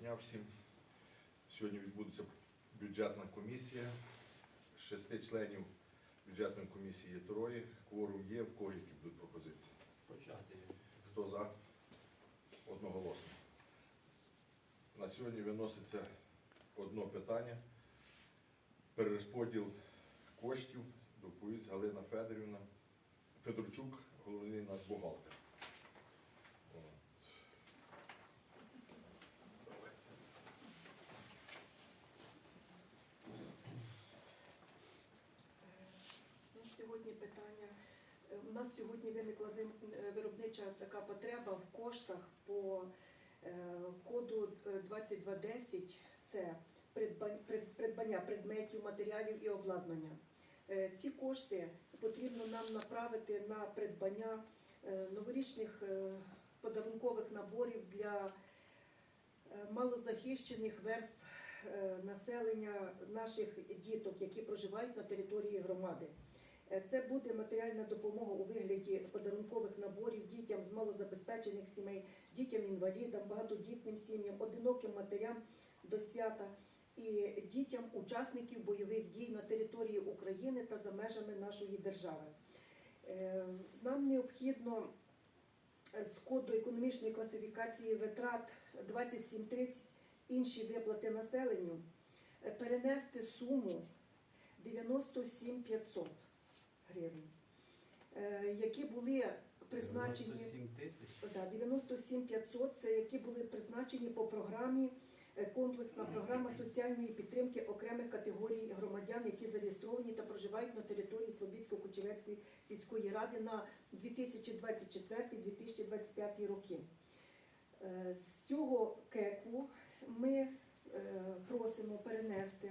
дня всім. Сьогодні відбудеться бюджетна комісія. Шести членів бюджетної комісії є троє. Кворум є. В кого які будуть пропозиції? Почати. Хто за? Одноголосно. На сьогодні виноситься одне питання. Перерозподіл коштів. Доповість Галина Федорівна. Федорчук, головний наш бухгалтер. Сьогодні питання. е, У нас сьогодні виникла е, виробнича така потреба в коштах по е, коду е, 2210. Це придбання предметів, матеріалів і обладнання. Ці кошти потрібно нам направити на придбання новорічних подарункових наборів для малозахищених верств населення наших діток, які проживають на території громади. Е, Це буде матеріальна допомога у вигляді подарункових наборів дітям з малозабезпечених сімей, дітям-інвалідам, багатодітним сім'ям, одиноким матерям до свята і дітям учасників бойових дій на території України та за межами нашої держави. Е, Нам необхідно з коду економічної класифікації витрат 2730 інші виплати населенню е, перенести суму 97 500 гривень, е, які були призначені 97 тисяч. да, 97 500 це які були призначені по програмі е, комплексна програма соціальної підтримки окремих категорій громадян, які зареєстровані та проживають на території Слобідсько-Кучевецької сільської ради на 2024-2025 роки. Е, З цього кеку ми просимо перенести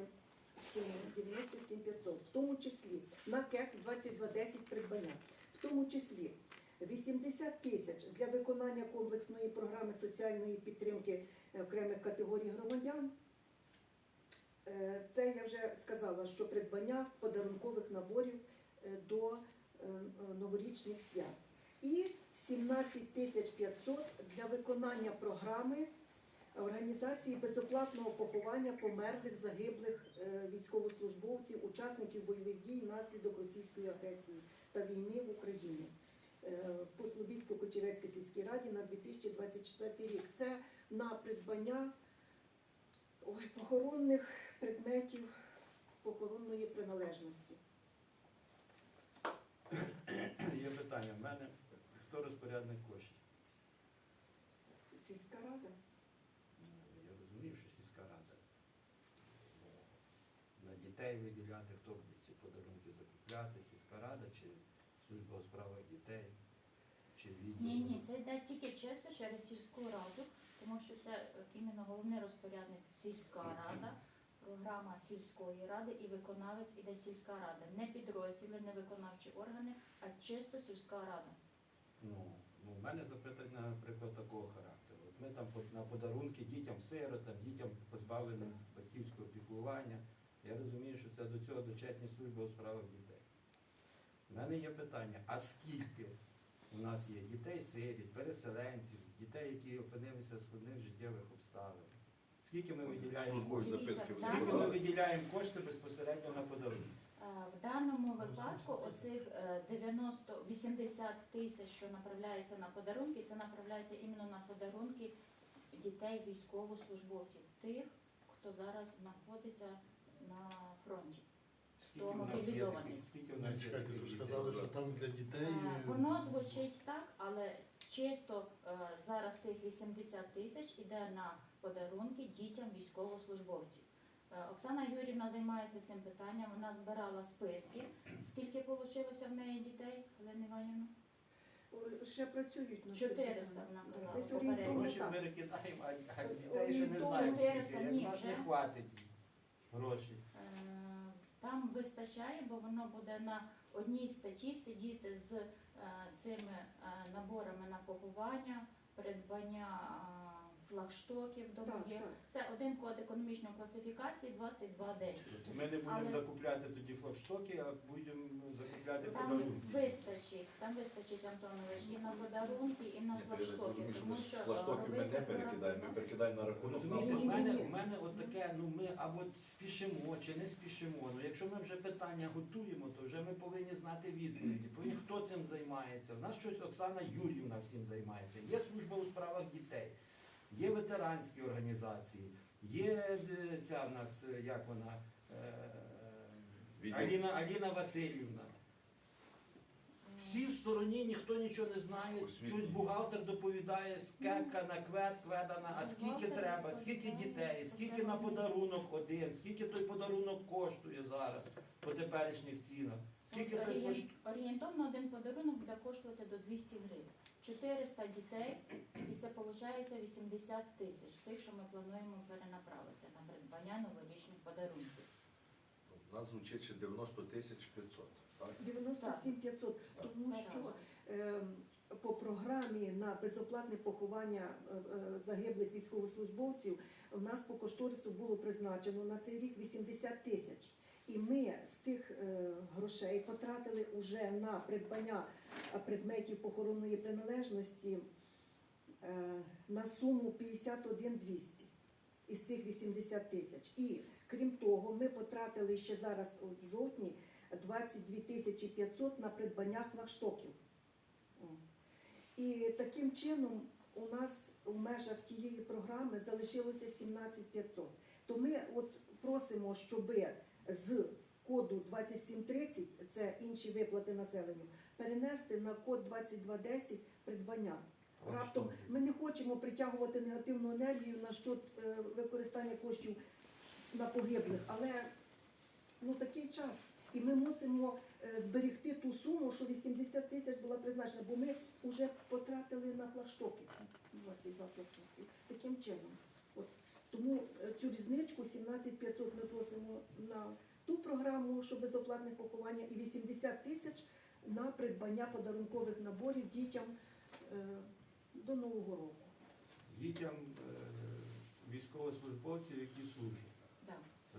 суму 97 500, в тому числі на кек 2210 придбання, в тому числі 80 тисяч для виконання комплексної програми соціальної підтримки окремих категорій громадян. Е, Це я вже сказала, що придбання подарункових наборів е, до е, новорічних свят. І 17 тисяч 500 для виконання програми організації безоплатного поховання померлих загиблих е, військовослужбовців, учасників бойових дій внаслідок російської агресії та війни в Україні е, по Слобідсько-Кочерецькій сільській раді на 2024 рік. Це на придбання ой, похоронних предметів похоронної приналежності. Є питання в мене. Хто розпорядник коштів? Сільська рада. Ну, Я розумію, що сільська рада. Ну, На дітей виділяти, хто буде ці подарунки закупляти, сільська рада чи служба у справах дітей, чи відділ. Ні, ні, це йде тільки чисто через сільську раду, тому що це е, іменно головний розпорядник сільська рада, програма сільської ради і виконавець іде сільська рада. Не підрозділи, не виконавчі органи, а чисто сільська рада. Ну, ну, в мене запитання, наприклад, такого характеру. От ми там на подарунки дітям-сиротам, дітям позбавленим батьківського це до цього дочетні служби у справах дітей. У мене є питання, а скільки у нас є дітей-сиріт, переселенців, дітей, які опинилися в складних життєвих обставин? Скільки ми виділяємо, скільки ми виділяємо кошти безпосередньо на подарунки? Е, В даному випадку оцих е, 90-80 тисяч, що направляється на подарунки, це направляється іменно на подарунки дітей військовослужбовців, тих, хто зараз знаходиться на фронті. Мобілізованих. таких, скільки в нас Чекайте, сказали, що там для дітей. Е, Воно звучить так, але чисто е, зараз цих 80 тисяч іде на подарунки дітям військовослужбовців. Е, Оксана Юрівна займається цим питанням. Вона збирала списки. Скільки вийшло в неї дітей, Олена Іванівна? О, Ще працюють на цьому 400 питанні. вона казала, Десь попередньо. орієнтовно Гроші так. перекидаємо, а, а дітей ще не знаємо 400 скільки. Як ні, нас не вже. хватить грошей. Е, Там вистачає, бо воно буде на одній статті сидіти з е, цими е, наборами на поховання, придбання флагштоків Так, так. Це один код економічної класифікації 2210. Ми не будемо Але- закупляти тоді флагштоки, а будемо закупляти Там подарунки. вистачить, там вистачить Антонович і на подарунки, і на так флагштоки. Тому ми що флаштоки ми не робився перекидаємо, ми перекидаємо на рахунок Розумієте, нам. мене, в мене от таке, ну ми або спішимо чи не спішимо. Ну якщо ми вже питання готуємо, то вже ми повинні знати відповіді. Повинні хто цим займається. У нас щось Оксана Юрівна всім займається. Є служба у є ветеранські організації, є е, ця в нас, е, як вона, е, Аліна, Аліна Васильівна. Всі в стороні, ніхто нічого не знає. Щось бухгалтер доповідає, скепка на квет, кведана, а скільки треба, скільки дітей, скільки на подарунок один, скільки той подарунок коштує зараз по теперішніх цінах. Скільки той орієн- флаж... Орієнтовно один подарунок буде коштувати до 200 гривень. 400 дітей, і це виходить 80 тисяч. Цих, що ми плануємо перенаправити на придбання новорічних подарунків. У нас звучить ще 90 тисяч 500. Так? 97 500, Так. тому що ем, по програмі на безоплатне поховання е, е, загиблих військовослужбовців в нас по кошторису було призначено на цей рік 80 тисяч. І ми з тих е, грошей потратили уже на придбання е, предметів похоронної приналежності е, на суму 51 200 із цих 80 тисяч. І крім того, ми потратили ще зараз в жовтні 22 тисячі 500 на придбання флагштоків. І таким чином у нас у межах тієї програми залишилося 17 500. То ми от просимо, щоб з коду 2730, це інші виплати населенню, перенести на код 2210 придбання. Раптом ми не хочемо притягувати негативну енергію на щодо е, використання коштів на погиблих, але ну такий час. І ми мусимо е, зберегти ту суму, що 80 тисяч була призначена, бо ми вже потратили на флагштоки 22 500. І Таким чином. От. Тому е, цю різничку 17 500 ми просимо на ту програму, що безоплатне поховання, і 80 тисяч на придбання подарункових наборів дітям до Нового року. дітям е, військовослужбовців, які служать. Да.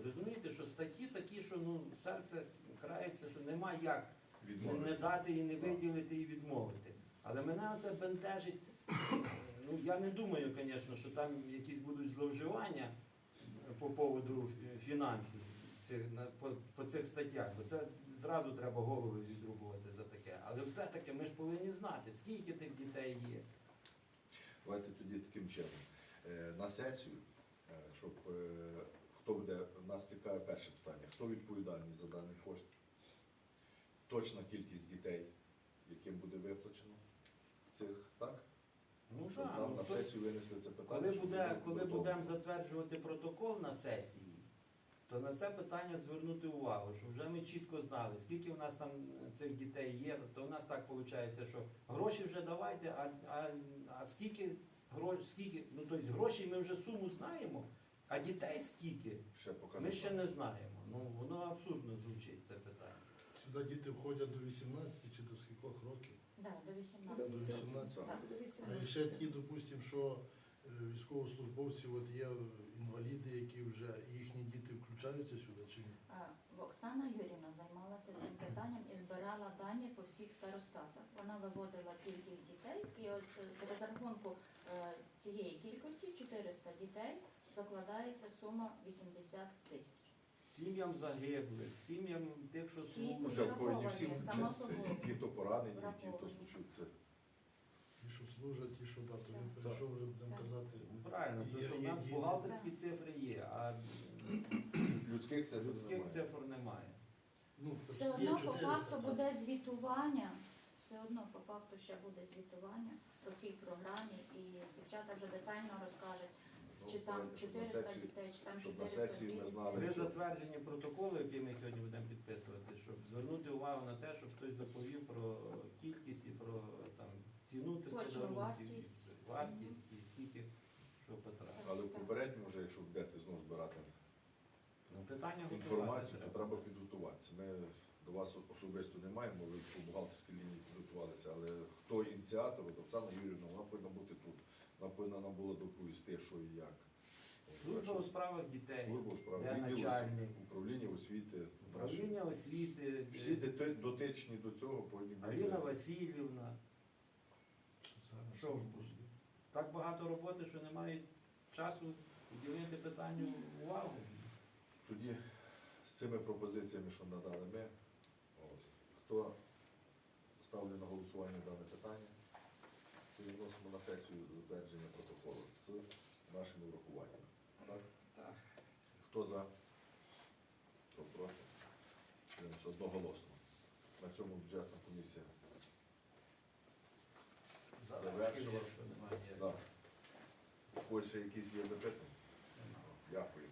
Розумієте, що статті такі, що ну серце крається, що нема як не, не дати і не виділити і відмовити. Але мене це бентежить. Ну я не думаю, звісно, що там якісь будуть зловживання по поводу е, фінансів цих, на, по, по цих статтях, бо це зразу треба голови відрубувати за таке. Але все-таки ми ж повинні знати, скільки тих дітей є. Давайте тоді таким чином. Е, На сесію, е, щоб е, хто буде, нас цікаве перше питання, хто відповідальний за даний кошт? Точна кількість дітей, яким буде виплачено цих, так? Ну Щоб так, нам ну, на сесію винесли це питання. Коли, буде, коли будемо затверджувати протокол на сесії, то на це питання звернути увагу, що вже ми чітко знали, скільки в нас там цих дітей є, то в нас так виходить, що гроші вже давайте, а, а, а скільки грошей, скільки, ну тобто грошей ми вже суму знаємо, а дітей скільки, Ще поки ми не ще не знаємо. Ну воно абсурдно звучить це питання. Сюди діти входять до 18 чи до скількох років. Да, до До 18. До 18. 18. Так. До А 18. ще ті, допустимо, що е, військовослужбовці, от є інваліди, які вже їхні діти включаються сюди чи ні? Оксана Юрівна займалася цим питанням і збирала дані по всіх старостатах. Вона виводила кількість дітей, і от е, з розрахунку е, цієї кількості 400 дітей закладається сума 80 тисяч. Сім'ям загиблих, сім'ям тих, що Всі Ну, служать. це в кої не всі Враховані, само собою. Ті, хто поранені, ті, хто Враховані. служить. Це Ті, що служать, ті, що да, то він Так. перейшов, вже будемо Так. казати. Ну, Правильно, тому що в нас діти. бухгалтерські цифри є, а людських це людських цифр немає. Ну, Все є одно по 400, факту так. буде звітування. Все одно по факту ще буде звітування по цій програмі, і дівчата вже детально розкажуть, Ну, чи там щоб на 400 дітей, чи там щоб на 400 сесії ми дітей. знали. При затвердженні протоколу, який ми сьогодні будемо підписувати, щоб звернути увагу на те, щоб хтось доповів про кількість і про там ціну Точну вартість. вартість і скільки що потратили. Але в попередньому вже, якщо будете знову збирати Ну, питання інформацію, то треба. підготуватися. Ми до вас особисто не маємо, ви по бухгалтерській лінії підготувалися, але хто ініціатор, от Оксана Юрівна, вона повинна бути тут. Вона повинна нам була доповісти, що і як. Служба у справах дітей, Служба у справах де освіти, начальник, управління освіти. управління освіти, Всі доти- дотичні до цього повинні бути. Аліна Васильівна. Що? служба. Так багато роботи, що немає часу уділити питанню увагу. Тоді з цими пропозиціями, що надали ми, хто ставлю на голосування дане питання, то відносимо на сесію затвердження протоколу з нашими врахуваннями. Так? Так. Хто за? Хто проти? Одноголосно. На цьому бюджетна комісія. Завершила. Що немає. Да. Ось ще якісь є запитання? Дякую.